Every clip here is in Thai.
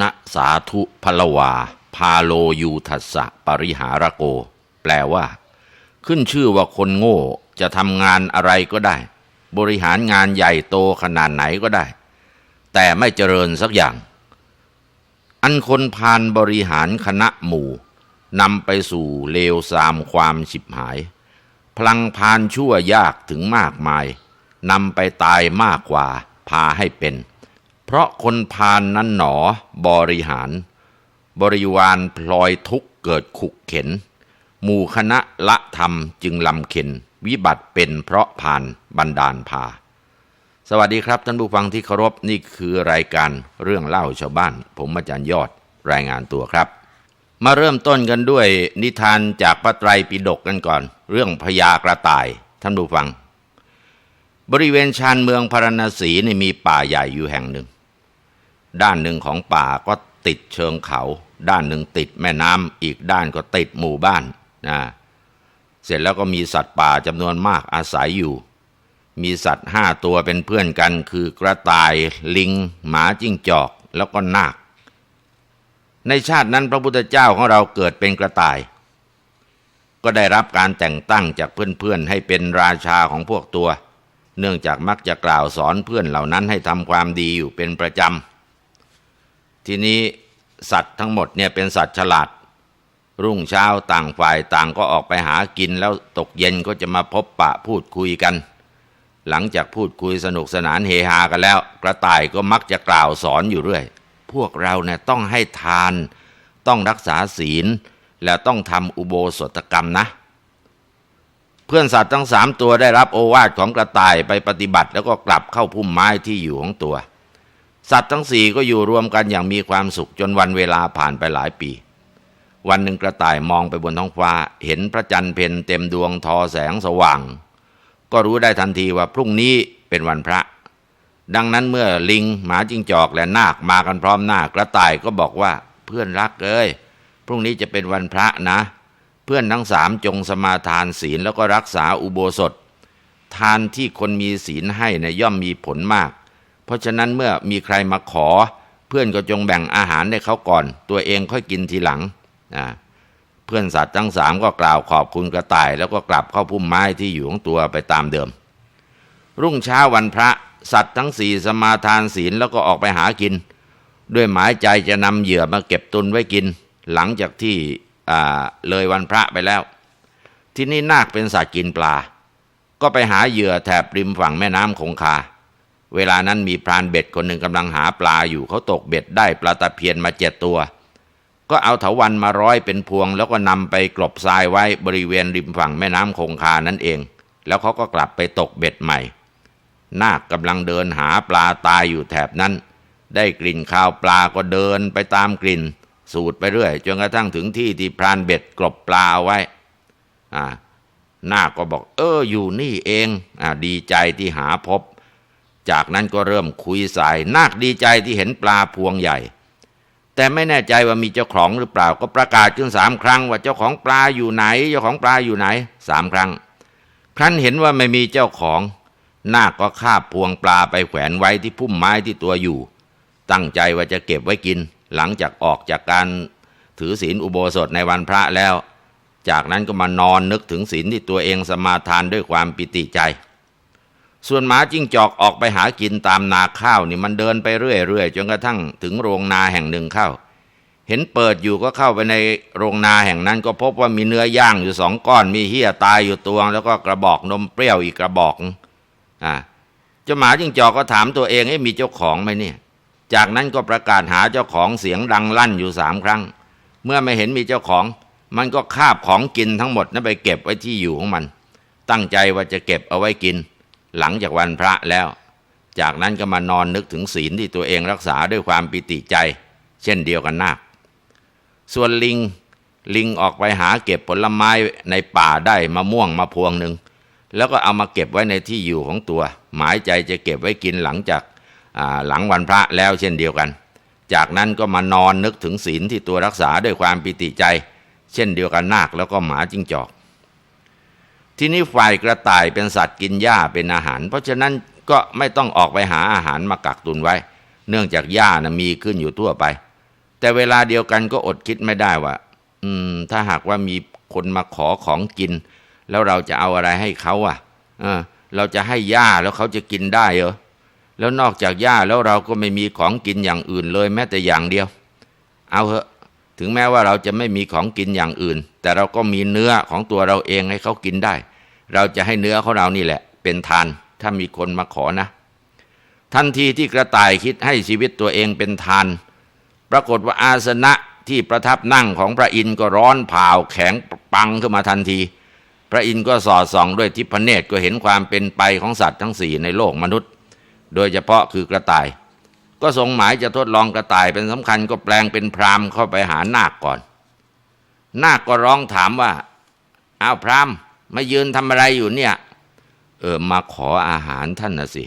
ณสาธุพลวา พาโลยูทัสสะปริหารโก แปลว่า ขึ้นชื่อว่าคนโง่จะทำงานอะไรก็ได้ บริหารงานใหญ่โตขนาดไหนก็ได้ แต่ไม่เจริญสักอย่าง อันคนพานบริหารคณะหมู่นำไปสู่เลวทรามความฉิบหาย พลังพานชั่วยากถึงมากมายนำไปตายมากกว่าพาให้เป็น เพราะคนพานนั้นหนอบริหาร บริวารพลอยทุกเกิดขุกเข็น หมู่คณะละธรรมจึงลำเข็น วิบัติเป็นเพราะพานบันดาลพา สวัสดีครับท่านผู้ฟังที่เคารพนี่คือรายการเรื่องเล่าชาวบ้าน ผมอาจารย์ยอดรายงานตัวครับ มาเริ่มต้นกันด้วยนิทานจากพระไตรปิฎกกันก่อน เรื่องพญากระต่ายท่านผู้ฟัง บริเวณชานเมืองพาราณสีนี่มีป่าใหญ่อยู่แห่งหนึ่ง ด้านหนึ่งของป่าก็ติดเชิงเขา ด้านหนึ่งติดแม่น้ำอีกด้านก็ติดหมู่บ้านนะเสร็จแล้วก็มีสัตว์ป่าจำนวนมากอาศัยอยู่ มีสัตว์ห้าตัวเป็นเพื่อนกัน คือกระต่ายลิง หมาจิ้งจอกแล้วก็นาค ในชาตินั้นพระพุทธเจ้าของเราเกิดเป็นกระต่าย ก็ได้รับการแต่งตั้งจากเพื่อนๆให้เป็นราชาของพวกตัว เนื่องจากมักจะกล่าวสอนเพื่อนเหล่านั้นให้ทำความดีอยู่เป็นประจำ ทีนี้สัตว์ทั้งหมดเนี่ยเป็นสัตว์ฉลาด รุ่งเช้าต่างฝ่ายต่างก็ออกไปหากินแล้วตกเย็นก็จะมาพบปะพูดคุยกัน หลังจากพูดคุยสนุกสนานเฮฮากันแล้ว กระต่ายก็มักจะกล่าวสอนอยู่เรื่อย พวกเราเนี่ยต้องให้ทาน ต้องรักษาศีล แล้วต้องทำอุโบสถกรรมนะ เพื่อนสัตว์ทั้งสามตัวได้รับโอวาทของกระต่ายไปปฏิบัติแล้วก็กลับเข้าพุ่มไม้ที่อยู่ของตัว สัตว์ทั้งสี่ก็อยู่รวมกันอย่างมีความสุขจนวันเวลาผ่านไปหลายปี วันหนึ่งกระต่ายมองไปบนท้องฟ้า เห็นพระจันทร์เพ็ญเต็มดวงทอแสงสว่าง ก็รู้ได้ทันทีว่าพรุ่งนี้เป็นวันพระ ดังนั้นเมื่อลิงหมาจิ้งจอกและนาคมากันพร้อมหน้ากระต่ายก็บอกว่าเพื่อนรักเอ้ยพรุ่งนี้จะเป็นวันพระนะ เพื่อนทั้งสามจงสมาทานศีลแล้วก็รักษาอุโบสถ ทานที่คนมีศีลให้นะย่อมมีผลมาก เพราะฉะนั้นเมื่อมีใครมาขอ เพื่อนก็จงแบ่งอาหารให้เขาก่อน ตัวเองค่อยกินทีหลังนะเพื่อนสัตว์ทั้งสามก็กล่าวขอบคุณกระต่าย แล้วก็กลับเข้าพุ่มไม้ที่อยู่ของตัวไปตามเดิม รุ่งเช้าวันพระสัตว์ทั้งสี่สมาทานศีลแล้วก็ออกไปหากิน ด้วยหมายใจจะนำเหยื่อมาเก็บตุนไว้กิน หลังจากที่เลยวันพระไปแล้ว ที่นี่นาคเป็นสัตว์กินปลา ก็ไปหาเหยื่อแถบริมฝั่งแม่น้ำคงคา เวลานั้นมีพรานเบ็ดคนหนึ่งกำลังหาปลาอยู่เขาตกเบ็ดได้ปลาตะเพียนมาเจ็ดตัว ก็เอาเถาวันมาร้อยเป็นพวง แล้วก็นำไปกลบทรายไว้บริเวณริมฝั่งแม่น้ำคงคานั่นเอง แล้วเขาก็กลับไปตกเบ็ดใหม่ นาคกำลังเดินหาปลาตายอยู่แถบนั้น ได้กลิ่นข้าวปลาก็เดินไปตามกลิ่น สูดไปเรื่อยจนกระทั่งถึงที่ที่พรานเบ็ดกลบปลาไว้อ่านาคก็บอก เอออยู่นี่เองอ่าดีใจที่หาพบ จากนั้นก็เริ่มคุยสายนาคดีใจที่เห็นปลาพวงใหญ่ แต่ไม่แน่ใจว่ามีเจ้าของหรือเปล่า ก็ประกาศขึ้นสามครั้ง ว่าเจ้าของปลาอยู่ไหน เจ้าของปลาอยู่ไหนสามครั้ง ครั้นเห็นว่าไม่มีเจ้าของ นาคก็คาบพวงปลาไปแขวนไว้ที่พุ่มไม้ที่ตัวอยู่ ตั้งใจว่าจะเก็บไว้กิน หลังจากออกจากการถือศีลอุโบสถในวันพระแล้ว จากนั้นก็มานอนนึกถึงศีลที่ตัวเองสมาทานด้วยความปิติใจ ส่วนหมาจิ้งจอกออกไปหากินตามนาข้าวนี่มันเดินไปเรื่อยๆจนกระทั่งถึงโรงนาแห่งหนึ่งเข้า เห็นเปิดอยู่ก็เข้าไปในโรงนาแห่งนั้น ก็พบว่ามีเนื้อย่างอยู่สองก้อนมีเฮียตายอยู่ตัวงแล้วก็กระบอกนมเปรี้ยวอีกกระบอกอ่าเจ้าหมาจิ้งจอกก็ถามตัวเองให้มีเจ้าของไหมเนี่ย จากนั้นก็ประกาศหาเจ้าของเสียงดังลั่นอยู่สามครั้ง เมื่อไม่เห็นมีเจ้าของ มันก็คาบของกินทั้งหมดนั้นไปเก็บไว้ที่อยู่ของมัน ตั้งใจว่าจะเก็บเอาไว้กิน หลังจากวันพระแล้ว จากนั้นก็มานอนนึกถึงศีลที่ตัวเองรักษาด้วยความปิติใจ เช่นเดียวกันนาคส่วนลิงลิงออกไปหาเก็บผลไม้ในป่าได้มะม่วงมาพวงหนึ่งแล้วก็เอามาเก็บไว้ในที่อยู่ของตัว หมายใจจะเก็บไว้กินหลังจากหลังวันพระแล้วเช่นเดียวกัน จากนั้นก็มานอนนึกถึงศีลที่ตัวรักษาด้วยความปิติใจ เช่นเดียวกันนาคแล้วก็หมาจิ้งจอก ที่นี้ฝ่ายกระต่ายเป็นสัตว์กินหญ้าเป็นอาหาร เพราะฉะนั้นก็ไม่ต้องออกไปหาอาหารมากักตุนไว้ เนื่องจากหญ้านะมีขึ้นอยู่ทั่วไป แต่เวลาเดียวกันก็อดคิดไม่ได้ว่า อืม ถ้าหากว่ามีคนมาขอของกิน แล้วเราจะเอาอะไรให้เขาอะเออเราจะให้หญ้าแล้วเขาจะกินได้เหรอแล้วนอกจากหญ้าแล้วเราก็ไม่มีของกินอย่างอื่นเลยแม้แต่อย่างเดียว เอาเถอะ ถึงแม้ว่าเราจะไม่มีของกินอย่างอื่น แต่เราก็มีเนื้อของตัวเราเองให้เขากินได้ เราจะให้เนื้อของเรานี่แหละ เป็นทาน ถ้ามีคนมาขอนะ ทันทีที่กระต่ายคิดให้ชีวิตตัวเองเป็นทาน ปรากฏว่าอาสนะที่ประทับนั่งของพระอินทร์ก็ร้อนเผาแข็งปังขึ้นมาทันที พระอินทร์ก็สอดส่องด้วยทิพเนตรก็เห็นความเป็นไปของสัตว์ทั้งสี่ในโลกมนุษย์ โดยเฉพาะคือกระต่าย ก็ทรงหมายจะทดลองกระต่ายเป็นสำคัญก็แปลงเป็นพรามเข้าไปหานาคก่อน นาคก็ร้องถามว่าอ้าวพรามมายืนทำอะไรอยู่เนี่ย เออมาขออาหารท่านนะสิ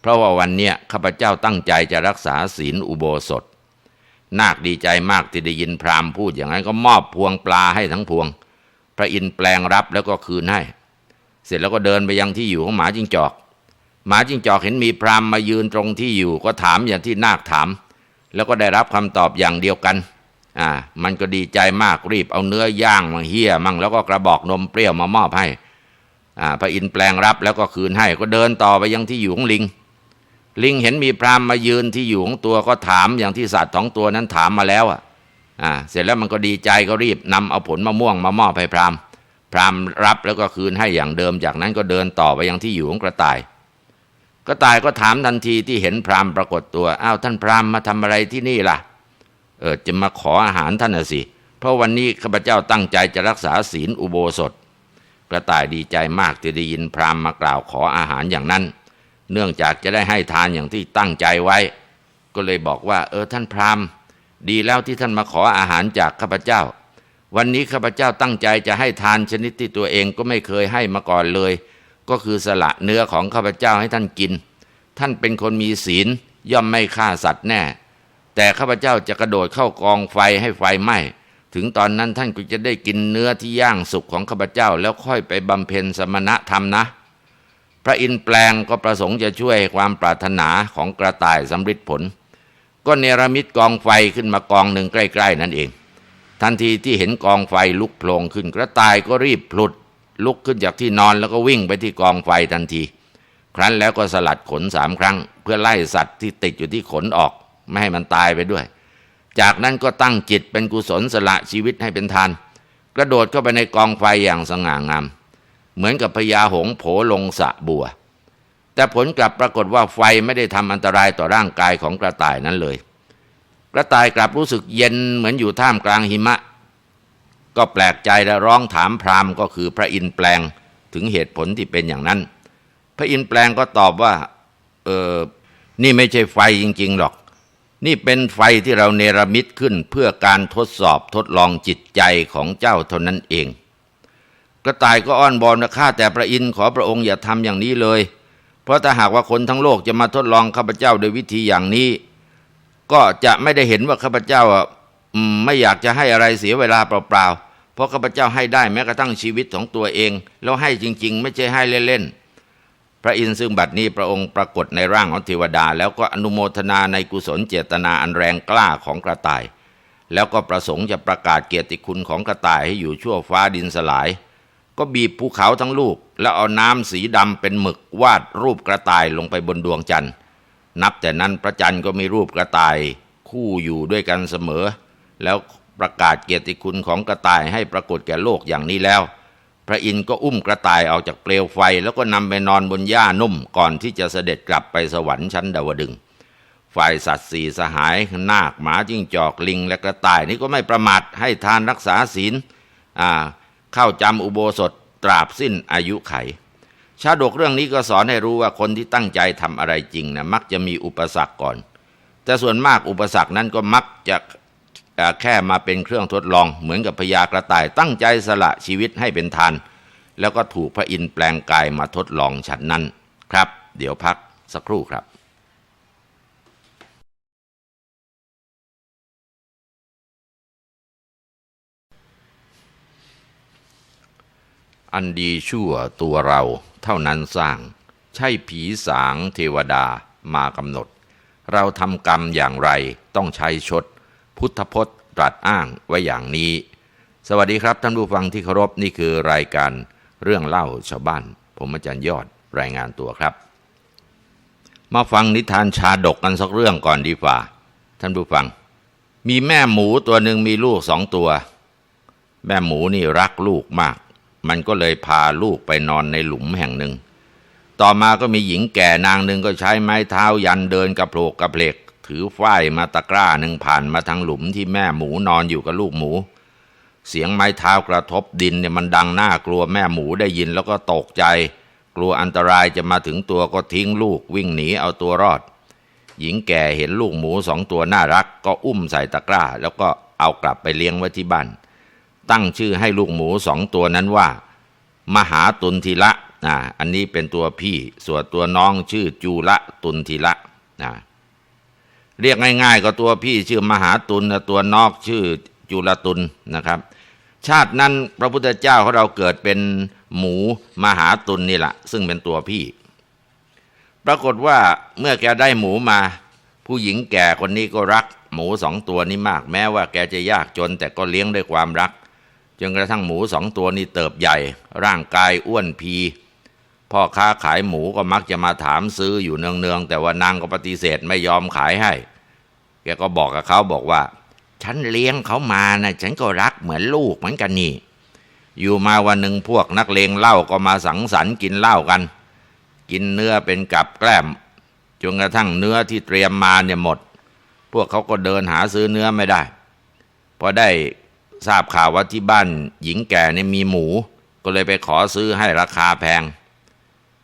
เพราะว่าวันเนี้ยข้าพเจ้าตั้งใจจะรักษาศีลอุโบสถ นาคดีใจมากที่ได้ยินพรามพูดอย่างนั้นก็มอบพวงปลาให้ทั้งพวง พระอินทร์แปลงรับแล้วก็คืนให้ เสร็จแล้วก็เดินไปยังที่อยู่ของหมาจิ้งจอก หมาจิ้งจอกเห็นมีพรามมายืนตรงที่อยู่ก็ถามอย่างที่นาคถาม แล้วก็ได้รับคำตอบอย่างเดียวกันอ่ามันก็ดีใจมากรีบเอาเนื้อย่างมาเฮี้ยมั่งแล้วก็กระบอกนมเปรี้ยวมามอบให้อ่าพระอินทร์แปลงรับแล้วก็คืนให้ก็เดินต่อไปยังที่อยู่ของลิง ลิงเห็นมีพรามมายืนที่อยู่ของตัวก็ถามอย่างที่สัตว์สองตัวนั้นถามมาแล้วอะอ่าเสร็จแล้วมันก็ดีใจก็รีบนำเอาผลมะม่วงมามอบให้พรามพรามรับแล้วก็คืนให้อย่างเดิมจากนั้นก็เดินต่อไปยังที่อยู่ของกระต่าย กระต่ายก็ถามทันทีที่เห็นพราหมณ์ปรากฏตัวอ้าวท่านพราหมณ์มาทำอะไรที่นี่ล่ะ เออจะมาขออาหารท่านน่ะสิ เพราะวันนี้ข้าพเจ้าตั้งใจจะรักษาศีลอุโบสถ กระต่ายดีใจมากที่ได้ยินพราหมณ์มากล่าวขออาหารอย่างนั้น เนื่องจากจะได้ให้ทานอย่างที่ตั้งใจไว้ ก็เลยบอกว่า เออท่านพราหมณ์ ดีแล้วที่ท่านมาขออาหารจากข้าพเจ้า วันนี้ข้าพเจ้าตั้งใจจะให้ทานชนิดที่ตัวเองก็ไม่เคยให้มาก่อนเลย ก็คือสละเนื้อของข้าพเจ้าให้ท่านกิน ท่านเป็นคนมีศีลย่อมไม่ฆ่าสัตว์แน่ แต่ข้าพเจ้าจะกระโดดเข้ากองไฟให้ไฟไหม้ถึงตอนนั้นท่านก็จะได้กินเนื้อที่ย่างสุกของข้าพเจ้า แล้วค่อยไปบำเพ็ญสมณธรรมนะ พระอินทร์แปลงก็ประสงค์จะช่วยความปรารถนาของกระต่ายสำฤทธิ์ผล ก็เนรมิตกองไฟขึ้นมากองหนึ่งใกล้ ๆ นั่นเอง ทันทีที่เห็นกองไฟลุกโผล่ขึ้นกระต่ายก็รีบพลุด ลุกขึ้นจากที่นอนแล้วก็วิ่งไปที่กองไฟทันที ครั้นแล้วก็สลัดขนสามครั้ง เพื่อไล่สัตว์ที่ติดอยู่ที่ขนออก ไม่ให้มันตายไปด้วย จากนั้นก็ตั้งจิตเป็นกุศลสละชีวิตให้เป็นทาน กระโดดเข้าไปในกองไฟอย่างสง่างาม เหมือนกับพญาหงโผลงสะบัว แต่ผลกลับปรากฏว่าไฟไม่ได้ทำอันตรายต่อร่างกายของกระต่ายนั้นเลย กระต่ายกลับรู้สึกเย็นเหมือนอยู่ท่ามกลางหิมะ ก็แปลกใจและร้องถามพราหมณ์ก็คือพระอินแปลงถึงเหตุผลที่เป็นอย่างนั้น พระอินแปลงก็ตอบว่าเออนี่ไม่ใช่ไฟจริง ๆ หรอก นี่เป็นไฟที่เราเนรมิตขึ้นเพื่อการทดสอบทดลองจิตใจของเจ้าเท่านั้นเอง กระต่ายก็อ้อนบอนนะข้าแต่พระอินขอพระองค์อย่าทำอย่างนี้เลย เพราะถ้าหากว่าคนทั้งโลกจะมาทดลองข้าพเจ้าโดยวิธีอย่างนี้ ก็จะไม่ได้เห็นว่าข้าพเจ้าอะไม่อยากจะให้อะไรเสียเวลาเปล่าๆ เพราะข้าพเจ้าให้ได้แม้กระทั่งชีวิตของตัวเอง แล้วให้จริง ๆ ไม่ใช่ให้เล่นๆพระอินทร์ซึ่งบัดนี้พระองค์ปรากฏในร่างของเทวดา แล้วก็อนุโมทนาในกุศลเจตนาอันแรงกล้าของกระต่าย แล้วก็ประสงค์จะประกาศเกียรติคุณของกระต่ายให้อยู่ชั่วฟ้าดินสลาย ก็บีบภูเขาทั้งลูก แล้วเอาน้ำสีดำเป็นหมึกวาดรูปกระต่ายลงไปบนดวงจันทร์นับแต่นั้นพระจันทร์ก็มีรูปกระต่ายคู่อยู่ด้วยกันเสมอ แล้ว ประกาศเกียรติคุณของกระต่ายให้ปรากฏแก่โลกอย่างนี้แล้ว พระอินทร์ก็อุ้มกระต่ายออกจากเปลวไฟ แล้วก็นำไปนอนบนหญ้านุ่มก่อนที่จะเสด็จกลับไปสวรรค์ชั้นดาวดึงฝ่ายสัตว์สี่สหายนาคหมาจิ้งจอกลิง และกระต่ายนี่ก็ไม่ประมาทให้ทานรักษาศีลเข้าจำอุโบสถตราบสิ้นอายุไข ชาดกเรื่องนี้ก็สอนให้รู้ว่าคนที่ตั้งใจทำอะไรจริงนะมักจะมีอุปสรรคก่อน แต่ส่วนมากอุปสรรคนั้นก็มักจะ แค่มาเป็นเครื่องทดลอง เหมือนกับพญากระต่ายตั้งใจสละชีวิตให้เป็นทาน แล้วก็ถูกพระอินทร์แปลงกายมาทดลองฉันนั้นครับ เดี๋ยวพักสักครู่ครับอันดีชั่วตัวเราเท่านั้นสร้าง ใช่ผีสางเทวดามากำหนด เราทำกรรมอย่างไรต้องใช้ชด พุทธพจน์ตรัสอ้างไว้อย่างนี้ สวัสดีครับท่านผู้ฟังที่เคารพนี่คือรายการเรื่องเล่าชาวบ้าน ผมอาจารย์ยอดรายงานตัวครับ มาฟังนิทานชาดกกันสักเรื่องก่อนดีกว่า ท่านผู้ฟัง มีแม่หมูตัวหนึ่งมีลูกสองตัว แม่หมูนี่รักลูกมาก มันก็เลยพาลูกไปนอนในหลุมแห่งหนึ่ง ต่อมาก็มีหญิงแก่นางหนึ่งก็ใช้ไม้เท้ายันเดินกระโผลกกระเพลก ถือฝ้ายมาตะกร้าหนึ่งผ่านมาทางหลุมที่แม่หมูนอนอยู่กับลูกหมู เสียงไม้เท้ากระทบดินเนี่ยมันดังน่ากลัวแม่หมูได้ยินแล้วก็ตกใจ กลัวอันตรายจะมาถึงตัวก็ทิ้งลูกวิ่งหนีเอาตัวรอด หญิงแก่เห็นลูกหมูสองตัวน่ารัก ก็อุ้มใส่ตะกร้า แล้วก็เอากลับไปเลี้ยงไว้ที่บ้านตั้งชื่อให้ลูกหมูสองตัวนั้นว่า มหาตุนทีละอ่าอันนี้เป็นตัวพี่ส่วนตัวน้องชื่อจูละตุนทีละอ่า เรียกง่าย ๆ ก็ตัวพี่ชื่อมหาตุลตัวนอกชื่อจุลตุลนะครับ ชาตินั้นพระพุทธเจ้าของเราเกิดเป็นหมูมหาตุลนี่แหละซึ่งเป็นตัวพี่ ปรากฏว่าเมื่อแกได้หมูมา ผู้หญิงแก่คนนี้ก็รัก หมูสองตัวนี้มาก แม้ว่าแกจะยากจนแต่ก็เลี้ยงด้วยความรักจนกระทั่งหมูสองตัวนี้เติบใหญ่ ร่างกายอ้วนพี พ่อค้าขายหมูก็มักจะมาถามซื้ออยู่เนืองๆแต่ว่านางก็ปฏิเสธไม่ยอมขายให้ แกก็บอกกับเขาบอกว่า ฉันเลี้ยงเขามานะฉันก็รักเหมือนลูกเหมือนกันนี่ อยู่มาวันหนึ่งพวกนักเลงเหล้าก็มาสังสรรค์กินเหล้ากัน กินเนื้อเป็นกับแกล้มจนกระทั่งเนื้อที่เตรียมมาเนี่ยหมด พวกเขาก็เดินหาซื้อเนื้อไม่ได้พอได้ทราบข่าวว่าที่บ้านหญิงแก่เนี่ยมีหมู ก็เลยไปขอซื้อให้ราคาแพง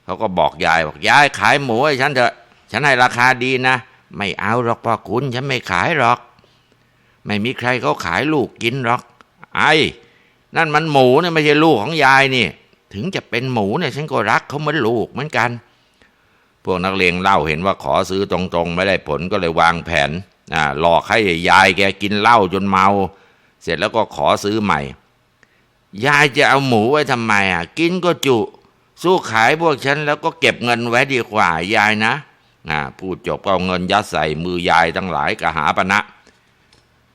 เขาก็บอกยายบอกยายขายหมูให้ฉันเถอะ ฉันให้ราคาดีนะ ไม่เอาหรอกพ่อคุณฉันไม่ขายหรอก ไม่มีใครเขาขายลูกกินหรอก ไอ้นั่นมันหมูเนี่ยไม่ใช่ลูกของยายนี่ ถึงจะเป็นหมูเนี่ยฉันก็รักเขาเหมือนลูกเหมือนกัน พวกนักเลงเล่าเห็นว่าขอซื้อตรงๆ ไม่ได้ผลก็เลยวางแผนอ่าหลอกให้ยายแกกินเหล้าจนเมา เสร็จแล้วก็ขอซื้อใหม่ ยายจะเอาหมูไว้ทำไมอะ กินก็จุ สู้ขายพวกฉันแล้วก็เก็บเงินไว้ดีกว่า ยายนะ พูดจบก็เอาเงินยัดใส่มือยายทั้งหลายกะหาปณะนะ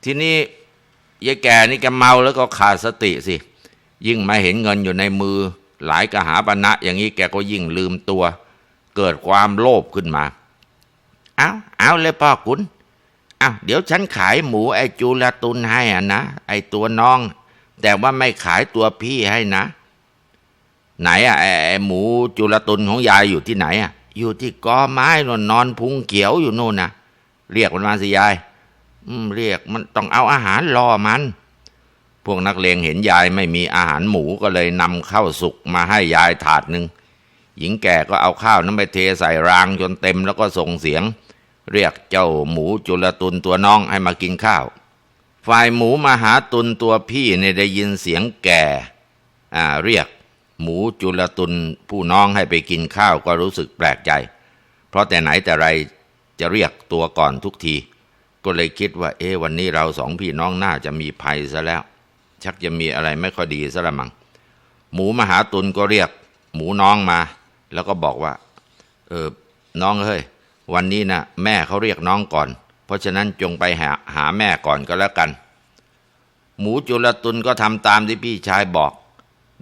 ทีนี้ยายแก่นี่แกเมาแล้วก็ขาดสติสิ ยิ่งมาเห็นเงินอยู่ในมือ หลายกะหาปณะนะอย่างนี้แกก็ยิ่งลืมตัว เกิดความโลภขึ้นมา เอาเอาเลยพ่อคุณเอาเดี๋ยวฉันขายหมูไอจูลาตุนให้อะนะไอตัวน้อง แต่ว่าไม่ขายตัวพี่ให้นะ ไหนอะไอไอหมูจุลตุนของยายอยู่ที่ไหนอะ อยู่ที่กอไม้นอนนอนพุงเขียวอยู่โน่นนะเรียกมันมาสิยายอืมเรียกมันต้องเอาอาหารรอมัน พวกนักเลงเห็นยายไม่มีอาหารหมูก็เลยนำข้าวสุกมาให้ยายถาดหนึ่งหญิงแก่ก็เอาข้าวนั้นไปเทใส่รางจนเต็มแล้วก็ส่งเสียง เรียกเจ้าหมูจุลตุนตัวน้องให้มากินข้าว ฝ่ายหมูมาหาตุนตัวพี่เนี่ยได้ยินเสียงแก่อ่าเรียก หมูจุลตุนผู้น้องให้ไปกินข้าวก็รู้สึกแปลกใจ เพราะแต่ไหนแต่ไรจะเรียกตัวก่อนทุกที ก็เลยคิดว่า เอ๊วันนี้เราสองพี่น้องน่าจะมีภัยซะแล้ว ชักจะมีอะไรไม่ค่อยดีซะละมังหมูมหาตุนก็เรียก หมูน้องมา แล้วก็บอกว่า เออน้องเฮ้ยวันนี้นะแม่เขาเรียกน้องก่อน เพราะฉะนั้นจงไปหาหาแม่ก่อนก็แล้วกัน หมูจุลตุนก็ทำตามที่พี่ชายบอก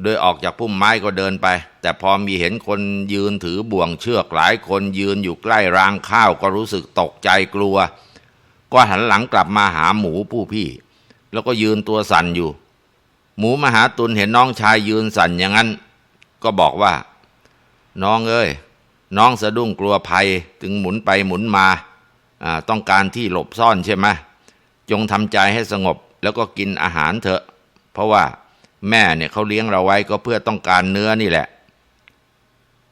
โดยออกจากพุ่มไม้ก็เดินไป แต่พอมีเห็นคนยืนถือบ่วงเชือกหลายคนยืนอยู่ใกล้รางข้าวก็รู้สึกตกใจกลัว ก็หันหลังกลับมาหาหมูผู้พี่ แล้วก็ยืนตัวสั่นอยู่ หมูมหาตุลเห็นน้องชายยืนสั่นอย่างนั้น ก็บอกว่า น้องเอ้ยน้องสะดุ้งกลัวภัยถึงหมุนไปหมุนมาอ่าต้องการที่หลบซ่อนใช่ไหมจงทำใจให้สงบแล้วก็กินอาหารเถอะ เพราะว่า แม่เนี่ยเขาเลี้ยงเราไว้ก็เพื่อต้องการเนื้อนี่แหละ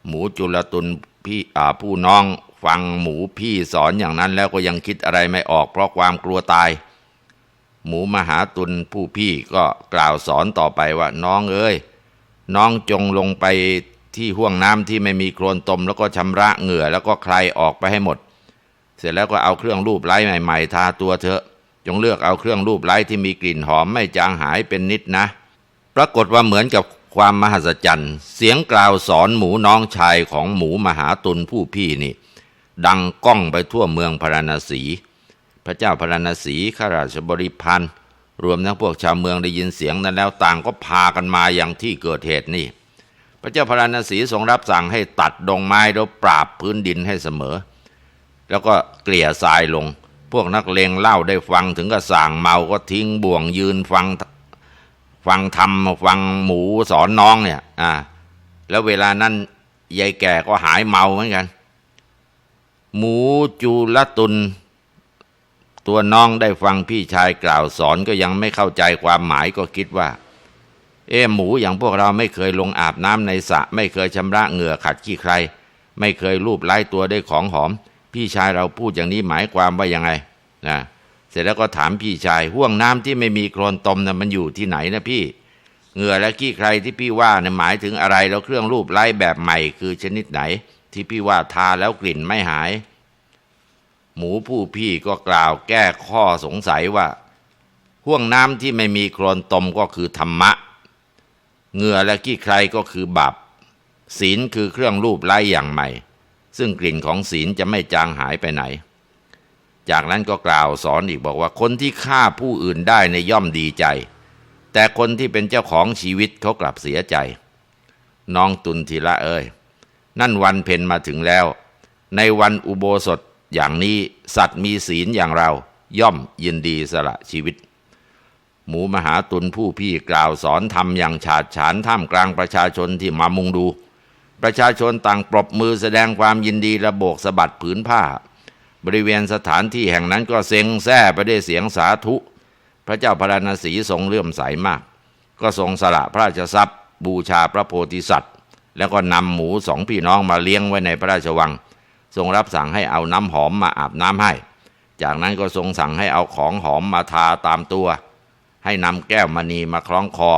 หมูจุลตุนพี่อ่าผู้น้องฟังหมูพี่สอนอย่างนั้นแล้วก็ยังคิดอะไรไม่ออก เพราะความกลัวตาย หมูมหาตุลผู้พี่ก็กล่าวสอนต่อไปว่า น้องเอ้ยน้องจงลงไปที่ห้วงน้ำที่ไม่มีโคลนตม แล้วก็ชำระเหงื่อแล้วก็ใครออกไปให้หมด เสร็จแล้วก็เอาเครื่องรูปไล้ใหม่ ๆ ทาตัวเถอะ จงเลือกเอาเครื่องรูปไล้ที่มีกลิ่นหอมไม่จางหายเป็นนิดนะ ปรากฏว่าเหมือนกับความมหัศจรรย์ เสียงกล่าวสอนหมูน้องชายของหมูมหาตุลผู้พี่นี่ ดังก้องไปทั่วเมืองพาราณสี พระเจ้าพระนศีข้าราชบริพันธ์รวมทั้งพวกชาวเมืองได้ยินเสียงนั้นแล้วต่างก็พากันมาอย่างที่เกิดเหตุนี่ พระเจ้าพระนศีทรงรับสั่งให้ตัดดงไม้แล้วปราบพื้นดินให้เสมอ แล้วก็เกลี่ยทรายลง พวกนักเลงเล่าได้ฟังถึงก็สั่งเมาก็ทิ้งบ่วงยืนฟัง ฟังธรรมฟังหมูสอนน้องเนี่ย อ่า แล้วเวลานั้นยายแก่ก็หายเมาเหมือนกัน หมูจูลตุน ตัวน้องได้ฟังพี่ชายกล่าวสอนก็ยังไม่เข้าใจความหมายก็คิดว่า เอ๊หมูอย่างพวกเราไม่เคยลงอาบน้ำในสระไม่เคยชำระเหงื่อขัดขี้ใคร ไม่เคยรูปไล้ตัวด้วยของหอม พี่ชายเราพูดอย่างนี้หมายความว่ายังไงนะ เสร็จแล้วก็ถามพี่ชายห่วงน้ำที่ไม่มีโคลนตมนะ่ะมันอยู่ที่ไหนนะพี่เหงื่อและขี้ใครที่พี่ว่าเนี่ยหมายถึงอะไรแล้วเครื่องรูปไล้แบบใหม่คือชนิดไหน ที่พี่ว่าทาแล้วกลิ่นไม่หาย หมูผู้พี่ก็กล่าวแก้ข้อสงสัยว่าห่วงน้ำที่ไม่มีโคลนตมก็คือธรรมะเหงื่อและขี้ใครก็คือบาปศีลคือเครื่องรูปไล้อย่างใหม่ ซึ่งกลิ่นของศีลจะไม่จางหายไปไหน จากนั้นก็กล่าวสอนอีกบอกว่าคนที่ฆ่าผู้อื่นได้ในย่อมดีใจ แต่คนที่เป็นเจ้าของชีวิตเขากลับเสียใจ น้องตุนทีละเอ้ยนั่นวันเพ็ญมาถึงแล้ว ในวันอุโบสถอย่างนี้สัตว์มีศีลอย่างเราย่อมยินดีสละชีวิต หมูมหาตุนผู้พี่กล่าวสอนทำอย่างฉาดฉานท่ามกลางประชาชนที่มามุงดู ประชาชนต่างปรบมือแสดงความยินดีระโบกสะบัดผืนผ้า บริเวณสถานที่แห่งนั้นก็เซ็งแซ่ไปด้วยเสียงสาธุ พระเจ้าพระนศีทรงเลื่อมใสมาก ก็ทรงสละพระราชทรัพย์ บูชาพระโพธิสัตว์ แล้วก็นำหมูสองพี่น้องมาเลี้ยงไว้ในพระราชวัง ทรงรับสั่งให้เอาน้ำหอมมาอาบน้ำให้ จากนั้นก็ทรงสั่งให้เอาของหอมมาทาตามตัว ให้นำแก้วมณีมาคล้องคอ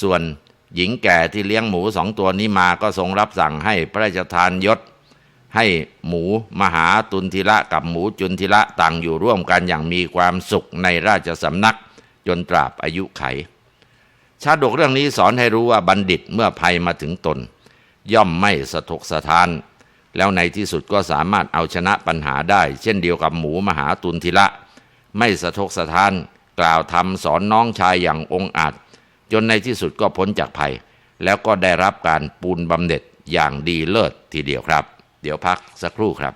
ส่วนหญิงแก่ที่เลี้ยงหมูสองตัวนี้มาก็ทรงรับสั่งให้พระราชทานยศ ให้หมูมหาตุนทิละกับหมูจุนทิละต่างอยู่ร่วมกันอย่างมีความสุขในราชสำนัก จนตราบอายุไข ชาดกเรื่องนี้สอนให้รู้ว่าบัณฑิตเมื่อภัยมาถึงตน ย่อมไม่สะทกสะทาน แล้วในที่สุดก็สามารถเอาชนะปัญหาได้ เช่นเดียวกับหมูมหาตุนทิละ ไม่สะทกสะทาน กล่าวทำสอนน้องชายอย่างองอาจ จนในที่สุดก็พ้นจากภัย แล้วก็ได้รับการปูนบำเหน็จอย่างดีเลิศทีเดียวครับ เดี๋ยวพักสักครู่ครับ